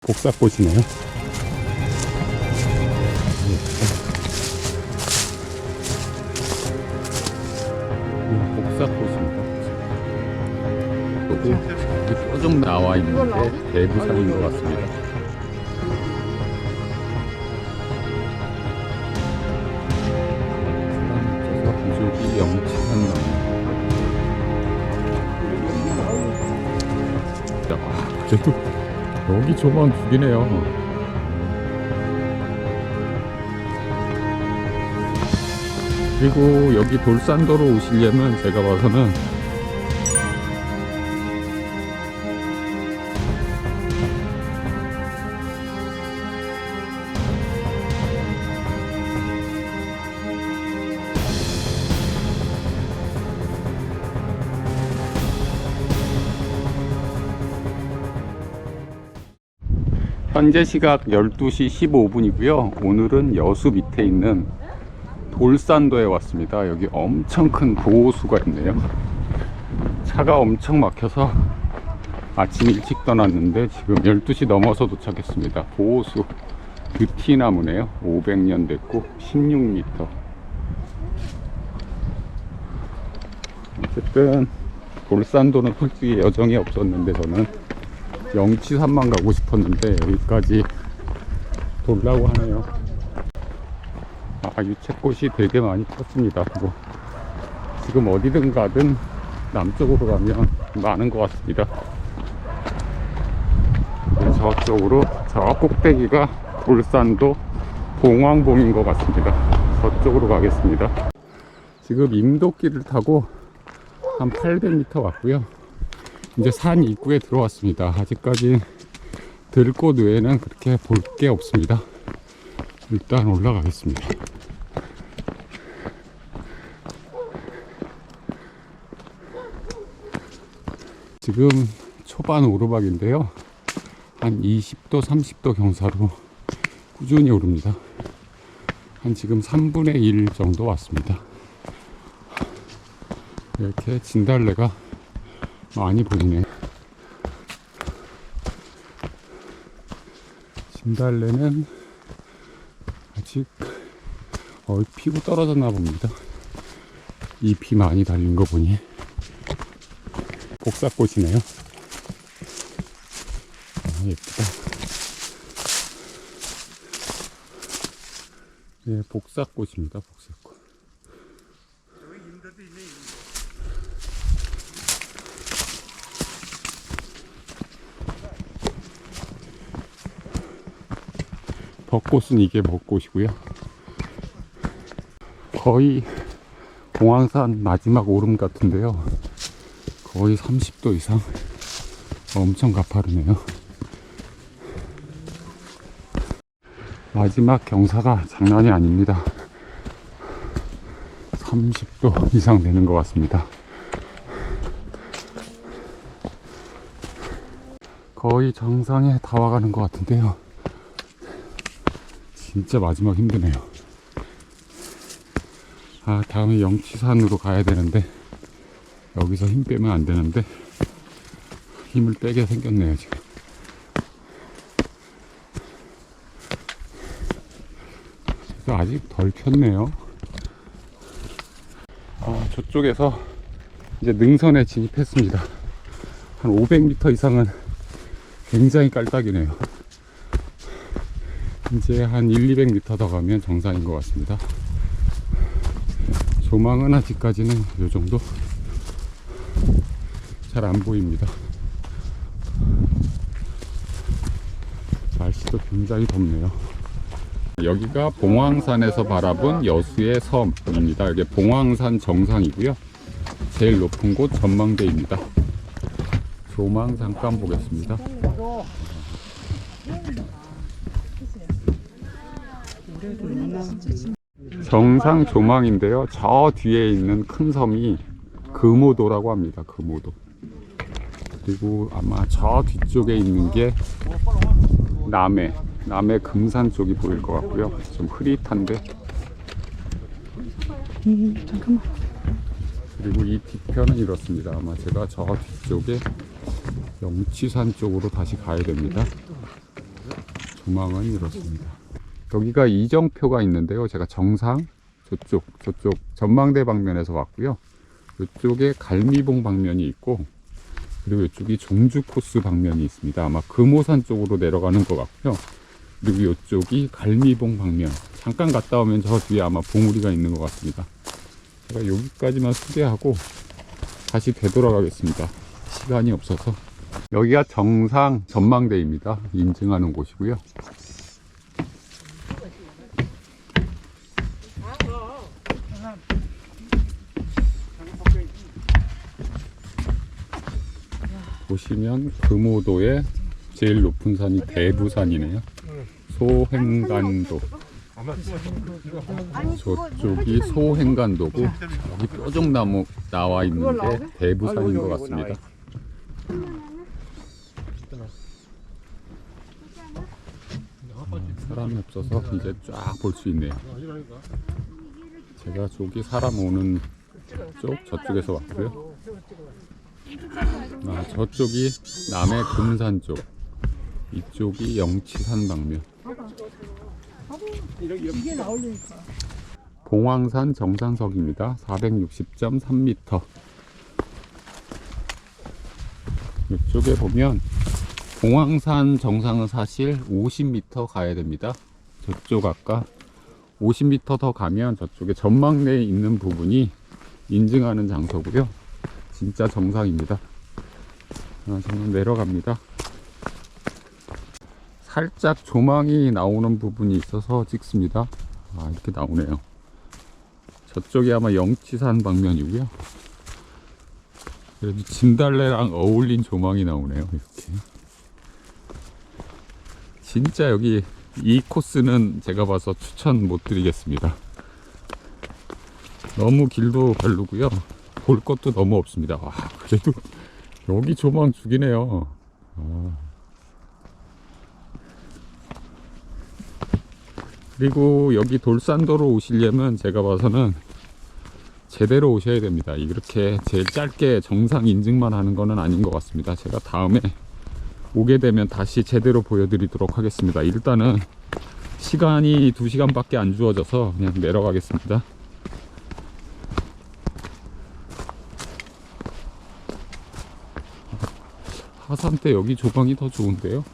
복사꽃이네요. 복사꽃입니다. 뾰족 나와 있는데 대부산인 것 같습니다. 부족이 영치산 나무. 야, 그래도 여기 조만 죽이네요. 그리고 여기 돌산도로 오시려면 제가 봐서는 현재 시각 12시 15분이고요. 오늘은 여수 밑에 있는 돌산도에 왔습니다. 여기 엄청 큰 보호수가 있네요. 차가 엄청 막혀서 아침 일찍 떠났는데 지금 12시 넘어서 도착했습니다. 보호수 뷰티나무네요. 500년 됐고 16m. 어쨌든 돌산도는 솔직히 여정이 없었는데 저는 영치산만 가고 싶었는데 여기까지 돌라고 하네요. 아 유채꽃이 되게 많이 폈습니다. 그리고 지금 어디든 가든 남쪽으로 가면 많은 것 같습니다. 저쪽으로 저 꼭대기가 돌산도 봉황봉인 것 같습니다. 저쪽으로 가겠습니다. 지금 임도길을 타고 한 800m 왔고요. 이제 산 입구에 들어왔습니다. 아직까지 들꽃 외에는 그렇게 볼 게 없습니다. 일단 올라가겠습니다. 지금 초반 오르막인데요. 한 20도, 30도 경사로 꾸준히 오릅니다. 한 지금 3분의 1 정도 왔습니다. 이렇게 진달래가 많이 보이네. 진달래는 아직 어, 피고 떨어졌나 봅니다. 잎이 많이 달린 거 보니 복사꽃이네요. 아, 예쁘다. 예, 복사꽃입니다. 복사꽃. 벚꽃은 이게 벚꽃이고요. 거의 공항산 마지막 오름 같은데요. 거의 30도 이상 엄청 가파르네요. 마지막 경사가 장난이 아닙니다. 30도 이상 되는 것 같습니다. 거의 정상에 다 와가는 것 같은데요. 진짜 마지막 힘드네요. 아, 다음에 영치산으로 가야 되는데, 여기서 힘 빼면 안 되는데, 힘을 빼게 생겼네요, 지금. 아직 덜 폈네요. 아, 저쪽에서 이제 능선에 진입했습니다. 한 500m 이상은 굉장히 깔딱이네요. 이제 한 1, 200m 더 가면 정상인 것 같습니다. 조망은 아직까지는 이 정도 잘 안 보입니다. 날씨도 굉장히 덥네요. 여기가 봉황산에서 바라본 여수의 섬입니다. 이게 봉황산 정상이고요. 제일 높은 곳 전망대입니다. 조망 잠깐 보겠습니다. 정상 조망인데요. 저 뒤에 있는 큰 섬이 금오도라고 합니다. 금오도. 그리고 아마 저 뒤쪽에 있는 게 남해, 남해 금산 쪽이 보일 것 같고요. 좀 흐릿한데. 잠깐만. 그리고 이 뒤편은 이렇습니다. 아마 제가 저 뒤쪽에 영치산 쪽으로 다시 가야 됩니다. 조망은 이렇습니다. 여기가 이정표가 있는데요. 제가 정상 저쪽 저쪽 전망대 방면에서 왔고요. 이쪽에 갈미봉 방면이 있고 그리고 이쪽이 종주 코스 방면이 있습니다. 아마 금오산 쪽으로 내려가는 것 같고요. 그리고 이쪽이 갈미봉 방면. 잠깐 갔다 오면 저 뒤에 아마 봉우리가 있는 것 같습니다. 제가 여기까지만 소개하고 다시 되돌아가겠습니다. 시간이 없어서. 여기가 정상 전망대입니다. 인증하는 곳이고요. 보시면 금오도의 제일 높은 산이 대부산이네요. 소행간도. 저쪽이 소행간도고 여기 뾰족나무 나와 있는 게 대부산인 것 같습니다. 사람이 없어서 이제 쫙 볼 수 있네요. 제가 저기 사람 오는 쪽 저쪽에서 왔고요. 아, 저쪽이 남해 금산 쪽, 이쪽이 영치산 방면. 봉황산 정상석입니다. 460.3m. 이쪽에 보면 봉황산 정상은 사실 50m 가야 됩니다. 저쪽 아까 50m 더 가면 저쪽에 전망대에 있는 부분이 인증하는 장소고요. 진짜 정상입니다. 아, 저는 내려갑니다. 살짝 조망이 나오는 부분이 있어서 찍습니다. 아, 이렇게 나오네요. 저쪽이 아마 영치산 방면이고요. 그래도 진달래랑 어울린 조망이 나오네요. 이렇게. 진짜 여기 이 코스는 제가 봐서 추천 못 드리겠습니다. 너무 길도 별로고요. 볼 것도 너무 없습니다. 와, 그래도 여기 조망 죽이네요. 아. 그리고 여기 돌산도로 오시려면 제가 봐서는 제대로 오셔야 됩니다. 이렇게 제일 짧게 정상 인증만 하는 거는 아닌 것 같습니다. 제가 다음에 오게 되면 다시 제대로 보여드리도록 하겠습니다. 일단은 시간이 2시간밖에 안 주어져서 그냥 내려가겠습니다. 하산 때 여기 조망이 더 좋은데요?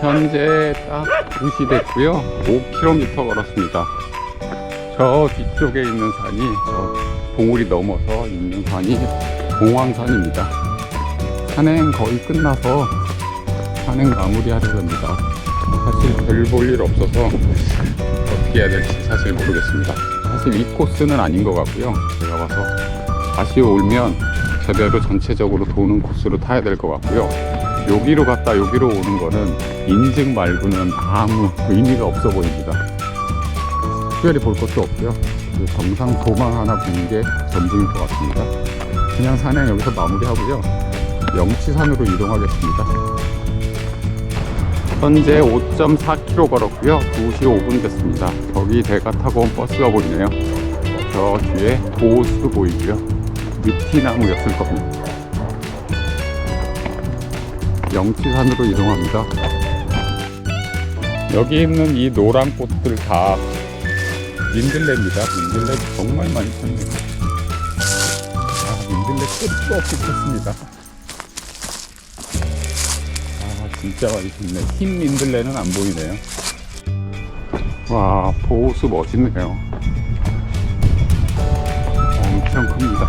현재 딱 2시 됐고요. 5km 걸었습니다. 저 뒤쪽에 있는 산이 저 봉우리 넘어서 있는 산이 봉황산입니다. 산행 거의 끝나서 산행 마무리하려고 합니다. 사실 별 볼 일 없어서 어떻게 해야 될지 사실 모르겠습니다. 사실 이 코스는 아닌 것 같고요. 제가 봐서 다시 오면 제대로 전체적으로 도는 코스로 타야 될 것 같고요. 여기로 갔다 여기로 오는 거는 인증 말고는 아무 의미가 없어 보입니다. 특별히 볼 것도 없고요. 그 정상 도망 하나 보는 게 전부인 것 같습니다. 그냥 산행 여기서 마무리하고요. 영치산으로 이동하겠습니다. 현재 5.4km 걸었고요. 2시 5분 됐습니다. 저기 대가 타고 온 버스가 보이네요. 저 뒤에 보수 보이고요. 느티나무였을 겁니다. 영치산으로 이동합니다. 여기 있는 이 노란 꽃들 다 민들레입니다. 민들레 정말 많이 폈네요. 아, 민들레 끝도 없이 폈습니다. 진짜 폈네. 흰 민들레는 안 보이네요. 와, 보호수 멋있네요. 엄청 큽니다.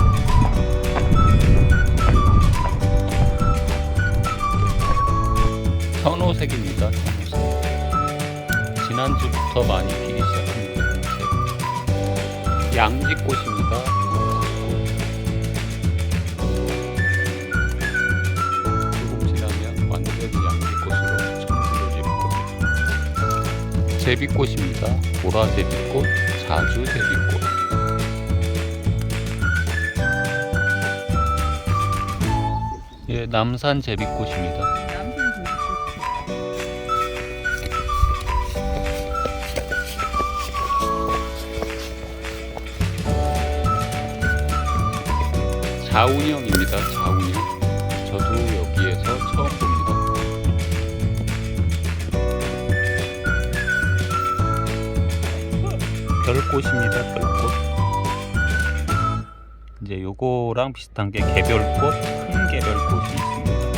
천호색입니다. 천호색. 지난주부터 많이 피기 분홍색. 양지꽃입니다. 제비꽃입니다. 보라 제비꽃, 자주 제비꽃. 예, 남산 제비꽃입니다. 자운형입니다. 자운형. 저도 여기에서 처음 별꽃입니다. 별꽃. 이제 요거랑 비슷한 게 개별꽃, 큰 개별꽃이 있습니다.